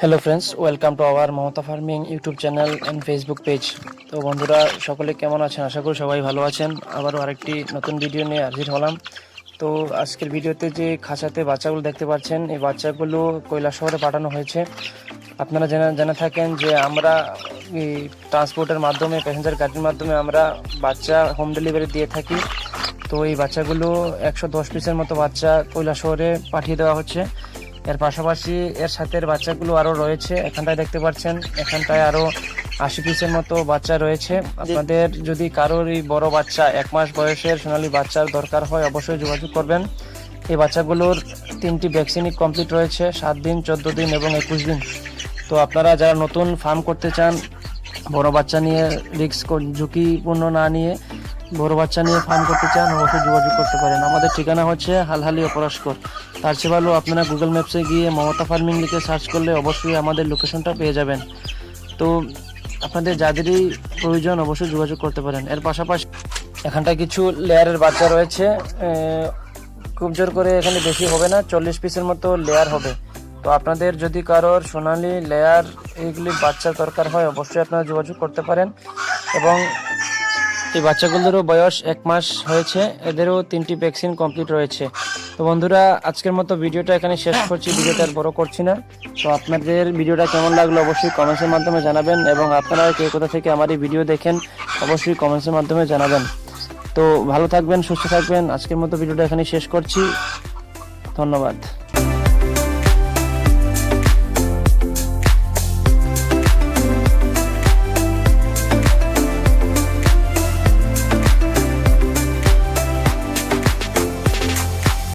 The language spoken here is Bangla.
Hello friends welcome to our Mamata farming YouTube channel and Facebook page তো বন্ধুরা, সকলে কেমন আছেন? আশা করি সবাই ভালো আছেন। আবারও আরেকটি নতুন ভিডিও নিয়ে হাজির হলাম। তো আজকের ভিডিওতে যে খাঁচাতে বাচ্চাগুলো দেখতে পাচ্ছেন, এই বাচ্চাগুলো কৈলাস শহরে পাঠানো হয়েছে। আপনারা জানা জানা থাকেন যে আমরা এই ট্রান্সপোর্টের মাধ্যমে প্যাসেঞ্জার গাড়ির মাধ্যমে আমরা বাচ্চা হোম ডেলিভারি দিয়ে থাকি। তো এই বাচ্চাগুলো একশো দশ পিসের মতো বাচ্চা কৈলাস শহরে পাঠিয়ে দেওয়া হচ্ছে। এর পাশাপাশি এর সাথে বাচ্চাগুলো আরও রয়েছে। এখানটায় দেখতে পাচ্ছেন, এখানটায় আরও আশি পিসের মতো বাচ্চা রয়েছে। আপনাদের যদি কারোর বড় বাচ্চা, এক মাস বয়সের সোনালী বাচ্চার দরকার হয়, অবশ্যই যোগাযোগ করবেন। এই বাচ্চাগুলোর তিনটি ভ্যাকসিনই কমপ্লিট রয়েছে, সাত দিন, চোদ্দ দিন এবং একুশ দিন। তো আপনারা যারা নতুন ফার্ম করতে চান, বড় বাচ্চা নিয়ে রিস্ক ঝুঁকিপূর্ণ না নিয়ে বড় বাচ্চা নিয়ে ফার্ম করতে চান, অবশ্যই যোগাযোগ করতে পারেন। আমাদের ঠিকানা হচ্ছে হালহালি অপরাস্কর তার চেয়ে ভালো আপনারা গুগল ম্যাপসে গিয়ে মমতা ফার্মিং লিখে সার্চ করলে অবশ্যই আমাদের লোকেশনটা পেয়ে যাবেন। তো আপনাদের যাদেরই প্রয়োজন অবশ্যই যোগাযোগ করতে পারেন। এর পাশাপাশি এখানটায় কিছু লেয়ারের বাচ্চা রয়েছে। খুব জোর করে এখানে বেশি হবে না, চল্লিশ পিসের মতো লেয়ার হবে। তো আপনাদের যদি কারোর সোনালি লেয়ার এইগুলি বাচ্চার দরকার হয়, অবশ্যই আপনারা যোগাযোগ করতে পারেন। এবং এই বাচ্চাগুলোরও বয়স এক মাস হয়েছে, এদেরও তিনটি ভ্যাকসিন কমপ্লিট রয়েছে। তো বন্ধুরা, আজকের মতো ভিডিওটা এখানে শেষ করছি, ভিডিওটা আর বড় করছি না। তো আপনাদের ভিডিওটা কেমন লাগল অবশ্যই কমেন্টসের মাধ্যমে জানাবেন এবং আপনারা কে কোথা থেকে আমার এই ভিডিও দেখেন অবশ্যই কমেন্টসের মাধ্যমে জানাবেন। তো ভালো থাকবেন, সুস্থ থাকবেন, আজকের মতো ভিডিওটা এখানে শেষ করছি। ধন্যবাদ।